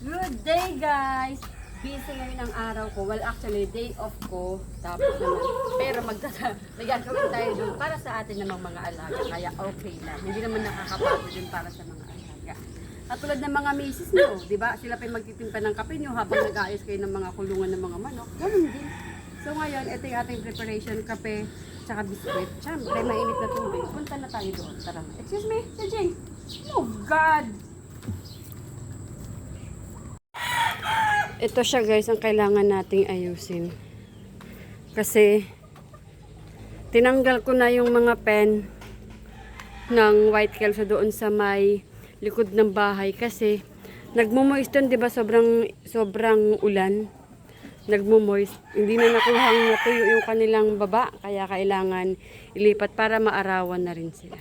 Good day guys! Busy ngayon ang araw ko. Well, actually, day off ko. Tapos naman. Pero magtata may gagawin tayo doon para sa atin namang mga alaga. Kaya okay lang. Hindi naman nakakapagod din para sa mga alaga. Katulad ng mga misis nyo, di ba? Sila pa yung magtitimpa ng kape nyo habang nag-aayos kayo ng mga kulungan ng mga manok. Ganun din. So ngayon, ito yung ating preparation, kape, tsaka biskuit. Siyempre, mainit na tubig. Punta na tayo doon. Tara. Excuse me, Sir Jane. Oh God! Ito siya guys, ang kailangan nating ayusin. Kasi, tinanggal ko na yung mga pen ng white kelso doon sa may likod ng bahay. Kasi, nagmumoist doon, di ba, sobrang, sobrang ulan. Nagmumoist. Hindi na nakuhang natuyo yung kanilang baba. Kaya kailangan ilipat para maarawan na rin sila.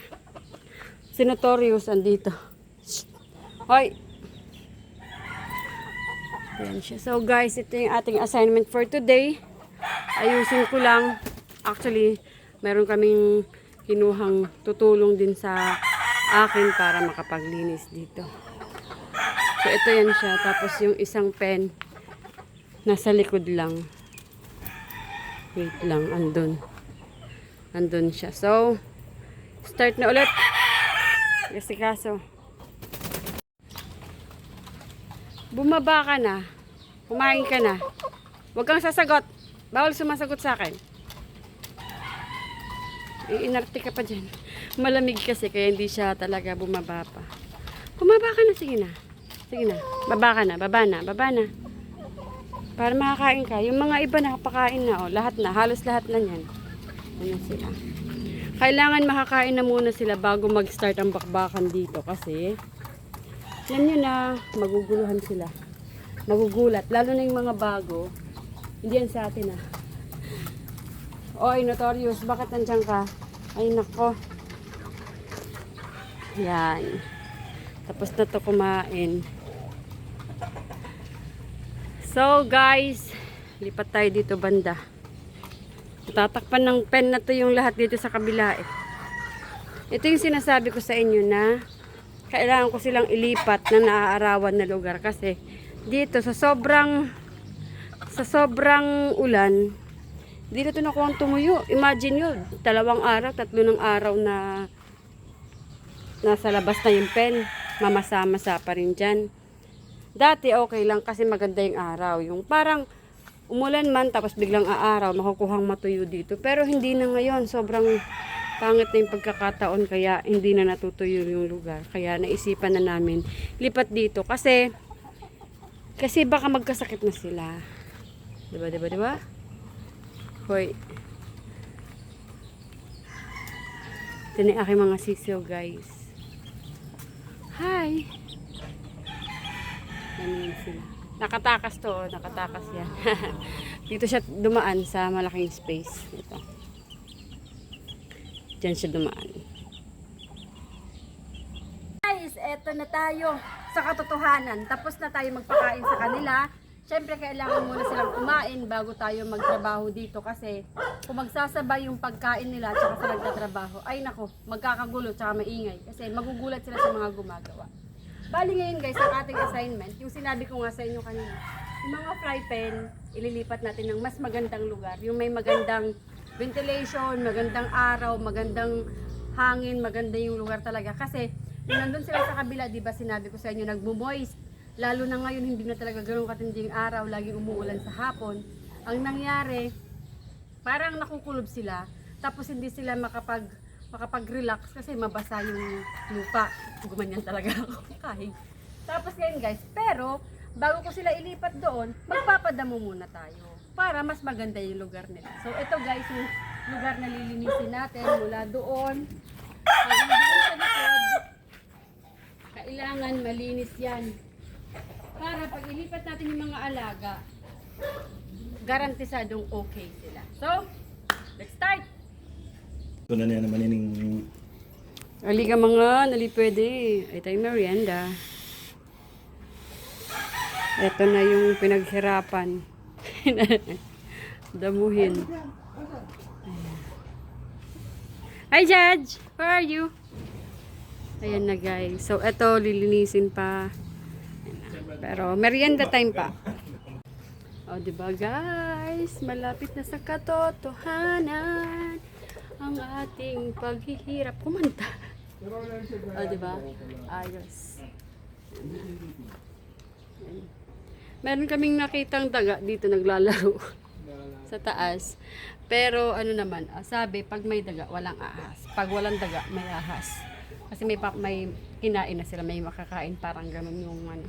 Si Notorious andito. Hoy! Ayan siya. So guys, ito yung ating assignment for today. Ayusin ko lang. Actually, meron kaming kinuhang tutulong din sa akin para makapaglinis dito. So ito yan siya. Tapos yung isang pen, nasa likod lang. Wait lang, andun. Andun siya. So, start na ulit. Kasi kaso, Bumaba ka na. Kumain ka na. Huwag kang sasagot. Bawal sumasagot sa akin. Iinarte ka pa dyan. Malamig kasi kaya hindi siya talaga bumaba pa. Bumaba ka na. Sige na. Sige na. Baba ka na. Baba na. Baba na. Para makakain ka. Yung mga iba nakapakain na. Oh. Lahat na. Halos lahat na yan. Ano sila. Kailangan makakain na muna sila bago mag-start ang bakbakan dito. Kasi alam nyo na, maguguluhan sila. Magugulat. Lalo na yung mga bago. Hindi yan sa atin ah. Oy, Notorious, bakit nandiyan ka? Ay, nako. Yan. Tapos na to kumain. So, guys, lipat tayo dito banda. Tatakpan ng pen na to yung lahat dito sa kabila eh. Ito yung sinasabi ko sa inyo na kailangan ko silang ilipat na naaarawan na lugar kasi dito sa sobrang sa sobrang ulan dito to nakuha tumuyo. Imagine nyo dalawang araw tatlo ng araw na nasa labas na yung pen. Mamasa-masa pa rin dyan. Dati okay lang kasi maganda yung araw. Yung parang umulan man tapos biglang aaraw makukuhang matuyo dito. Pero hindi na ngayon. Sobrang pangit na yung pagkakataon kaya hindi na natutuyo yung lugar. Kaya naisipan na namin lipat dito kasi kasi baka magkasakit na sila. 'Di ba? 'Di ba? 'Di ba? Hoy. Yung aking mga sisiyo, guys. Hi! Yan yun sila. Nakatakas to, oh. nakatakas yan. Dito siya dumaan sa malaking space. Ito. Diyan siya dumaan. Guys, eto na tayo sa katotohanan. Tapos na tayo magpakain sa kanila. Siyempre, kailangan muna silang kumain bago tayo magtrabaho dito kasi kung magsasabay yung pagkain nila at sa nagtatrabaho, ay nako, magkakagulo at maingay kasi magugulat sila sa mga gumagawa. Bali ngayon guys, ang ating assignment, yung sinabi ko nga sa inyo kanina, yung mga fry pan, ililipat natin ng mas magandang lugar, yung may magandang ventilation, magandang araw, magandang hangin, maganda yung lugar talaga. Kasi, nung nandun sila sa kabila, di ba sinabi ko sa inyo, nagmo-moist. Lalo na ngayon, hindi na talaga ganun katinding araw, laging umuulan sa hapon. Ang nangyari, parang nakukulob sila, tapos hindi sila makapag makapag-relax kasi mabasa yung lupa. Gumanyan talaga ako kahig. Tapos ngayon guys, pero bago ko sila ilipat doon, magpapadamo muna tayo para mas maganda yung lugar nila. So ito guys, yung lugar na lilinisin natin mula doon. Kailangan malinis yan. Para pag ilipat natin yung mga alaga, garantisadong okay sila. So, let's start! Ito na niya naman yung Ali ka mga, nali pwede. Ay tayo merienda. Ito na yung pinaghirapan. Damuhin. Ayan. Hi, Judge! Where are you? Ayan na, guys. So, ito, lilinisin pa. Ayan. Pero merienda time pa. O, di ba guys? Malapit na sa katotohanan ang ating paghihirap. Kumanta. O, di ba? Ayos. Meron kaming nakitang daga dito naglalaro sa taas. Pero ano naman, ah, sabi pag may daga, walang ahas. Pag walang daga, may ahas. Kasi may pa- may kinain na sila, may makakain parang ganun yung ano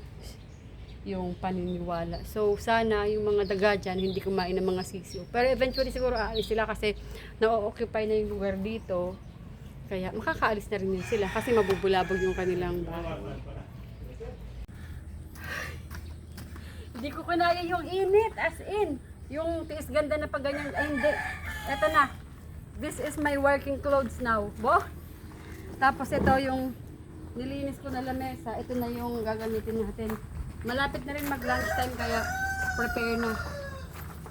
yung paniniwala. So sana yung mga daga dyan hindi kumain ng mga sisiyo. Pero eventually siguro aalis sila kasi na-occupy na yung lugar dito. Kaya makakaalis na rin yun sila kasi mabubulabog yung kanilang bahay. Hindi ko kinaya yung init, as in. Yung tiis ganda na pag ganyan, ay hindi. Eto na. This is my working clothes now. Bo? Tapos ito yung nilinis ko na lamesa. Ito na yung gagamitin natin. Malapit na rin mag lunch time kaya prepare na.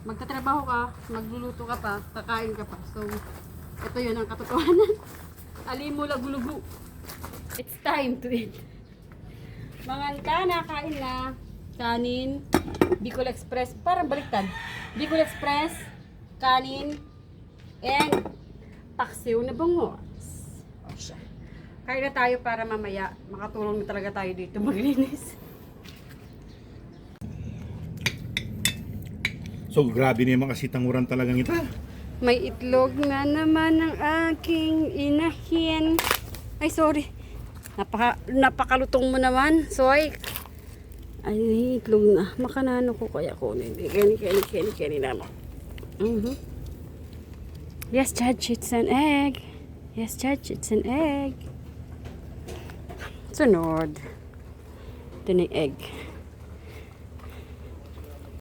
Magtatrabaho ka, magluluto ka pa, kakain ka pa. So, ito yun ang katotohanan. Alimo lagulugu. It's time to eat. Mga kana, kain na. Kanin, Bicol Express, parang baliktad. Bicol Express, kanin, and paksiw na bangos. O siya. Kain na tayo para mamaya makatulong na talaga tayo dito maglinis. So, grabe na yung mga sitanguran talagang ita. May itlog na naman ang aking inahin. Ay, sorry. Napaka, napakalutong mo naman. Soy. Ay, itlog na. Makanano ko kaya ko. Hindi, kani, kani, kani, kani naman. Mhm. Yes, Judge, it's an egg. Yes, Judge, it's an egg. Sunod. Ito na egg.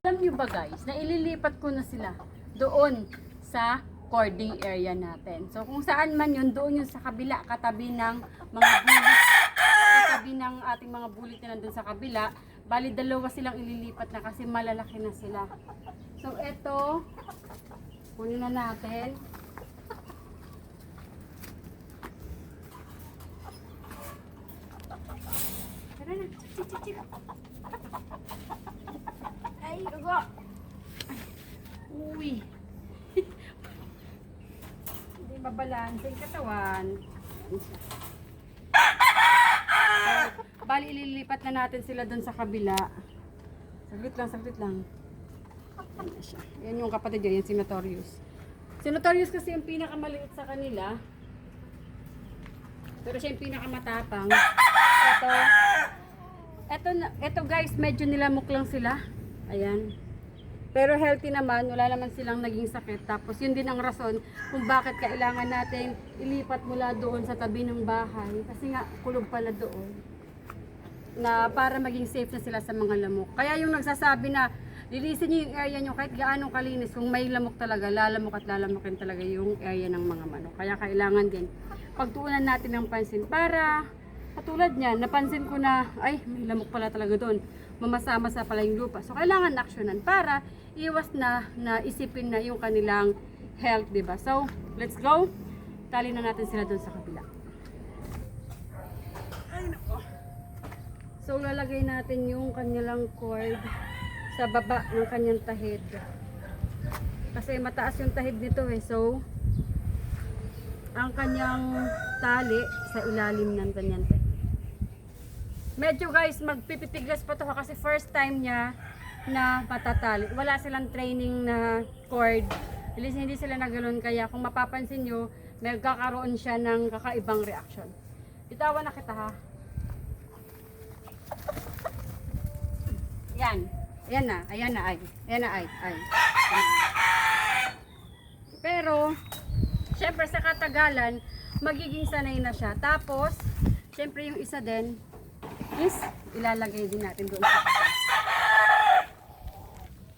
Alam nyo ba guys, na ililipat ko na sila doon sa cording area natin. So kung saan man yun, doon yun sa kabila, katabi ng mga bulit, katabi ng ating mga bulit na nandun sa kabila. Bali, dalawa silang ililipat na kasi malalaki na sila. So eto, kunin na natin. Tara na, chik, chik, chik. Ay, ugo. Uy. Hindi mabalanse yung katawan. Ayan. Ililipat na natin sila doon sa kabila. Saglit lang, saglit lang. Ayan na siya. Yan yung kapatid niya, yung si Notorious. Si Notorious kasi yung pinakamaliit sa kanila. Pero siya yung pinakamatapang. Ito, ito, ito guys, medyo nilamok lang sila. Ayan. Pero healthy naman, wala naman silang naging sakit. Tapos yun din ang rason kung bakit kailangan natin ilipat mula doon sa tabi ng bahay. Kasi nga, kulog pala doon. Na para maging safe na sila sa mga lamok. Kaya yung nagsasabi na, lilisin niyo yung area nyo kahit gaano kalinis. Kung may lamok talaga, lalamok at lalamokin talaga yung area ng mga manok. Kaya kailangan din pagtuunan natin ng pansin para katulad niyan, napansin ko na, ay, may lamok pala talaga doon. Mamasa-masa pala yung lupa. So, kailangan aksyonan para iwas na, na isipin na yung kanilang health, di ba? So, let's go. Tali na natin sila doon sa kabila. Ay, nako. So, lalagay natin yung kanilang cord sa baba ng kanyang tahid. Kasi mataas yung tahid nito eh. So, ang kanyang tali sa ilalim ng kanyang tahid. Medyo guys, magpipitigas pa to ha, kasi first time niya na patatali. Wala silang training na cord. At hindi sila naganoon kaya kung mapapansin nyo, may kakaroon siya ng kakaibang reaction. Bitawan na kita ha. Yan. Ayan na. Ayan na ay. Ayan na ay. ay. Pero, syempre sa katagalan, magiging sanay na siya. Tapos, syempre yung isa din, is ilalagay din natin doon.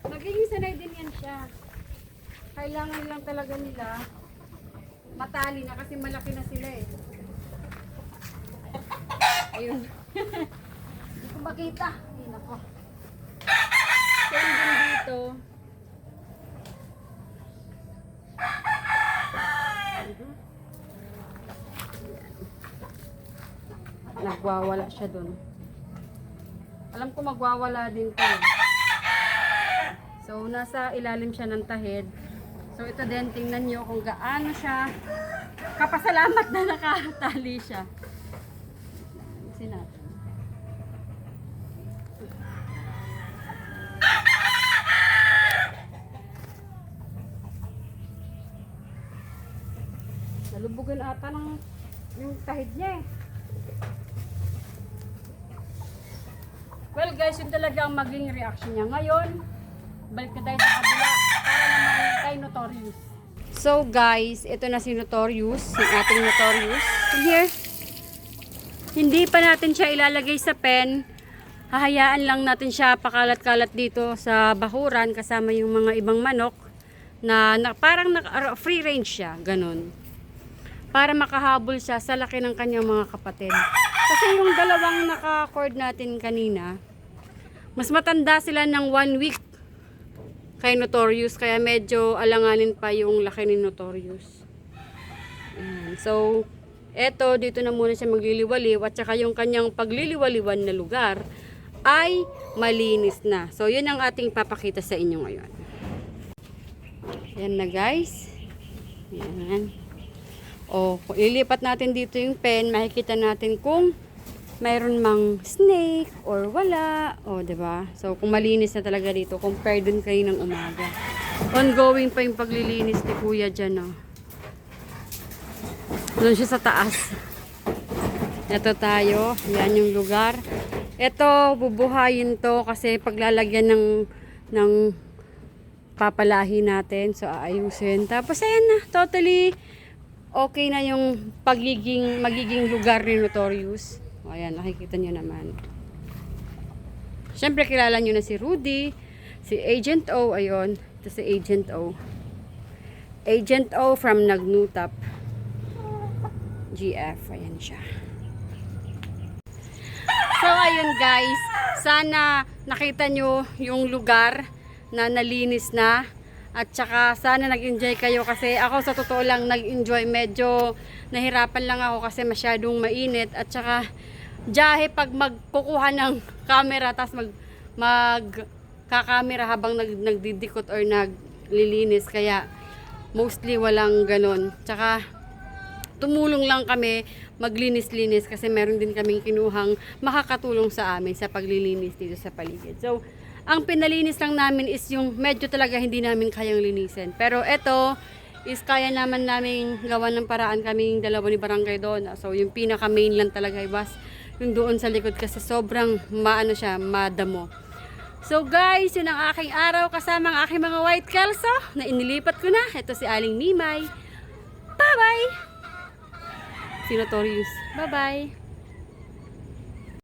Magiging sanay din yan siya. Kailangan lang talaga nila matali na kasi malaki na sila eh. Ayun. Hindi ko makita. Ay, nako. Same din dito. Nagwawala siya doon. Alam ko magwawala din to. eh. So, nasa ilalim siya ng tahid. So, ito din, tingnan nyo kung gaano siya. Kapasalamat na nakatali siya. Nalubugan ata ng yung tahid niya eh. Well guys, yun talaga ang maging reaction niya. Ngayon, balik na tayo sa kabila para naman kay Notorious. So guys, ito na si Notorious, yung ating Notorious. Here, hindi pa natin siya ilalagay sa pen. Hahayaan lang natin siya pakalat-kalat dito sa bakuran kasama yung mga ibang manok na, na parang naka- free range siya, ganun para makahabol siya sa laki ng kanyang mga kapatid. Kasi yung dalawang naka-cord natin kanina, mas matanda sila ng one week kay Notorious, kaya medyo alanganin pa yung laki ni Notorious. Ayan. So, eto, dito na muna siya magliliwaliw at saka yung kanyang pagliliwaliwan na lugar ay malinis na. So, yun ang ating papakita sa inyo ngayon. Ayan na guys. Ayan. O, kung ilipat natin dito yung pen, makikita natin kung mayroon mang snake or wala. O, ba? So, kung malinis na talaga dito, compare dun kayo ng umaga. Ongoing pa yung paglilinis ni Kuya dyan, o. Doon siya sa taas. Ito tayo. Yan yung lugar. Ito, bubuhayin to kasi paglalagyan ng ng papalahi natin. So, aayusin. Tapos, ayan na. Totally okay na yung pagiging, magiging lugar ni Notorious. O, ayan, nakikita nyo naman. Siyempre, kilala nyo na si Rudy, si Agent O, ayun. Ito si Agent O. Agent O from Nagnutap. GF, ayan siya. So, ayun guys, sana nakita nyo yung lugar na nalinis na. At saka sana nag-enjoy kayo kasi ako sa totoo lang nag-enjoy. Medyo nahirapan lang ako kasi masyadong mainit. At saka jahe pag magkukuha ng camera tapos mag, mag kakamera habang nag, nagdidikot or naglilinis. Kaya mostly walang ganon. Tsaka tumulong lang kami maglinis-linis kasi meron din kaming kinuhang makakatulong sa amin sa paglilinis dito sa paligid. So, ang pinalinis lang namin is yung medyo talaga hindi namin kayang linisin. Pero eto is kaya naman namin gawa ng paraan kaming dalawa ni Barangay doon. So, yung pinaka main lang talaga was yung doon sa likod kasi sobrang maano siya, madamo. So guys, yun ang aking araw kasama ang aking mga white kelso na inilipat ko na. Ito si Aling Mimay. Bye-bye! Si Notorious. Bye-bye!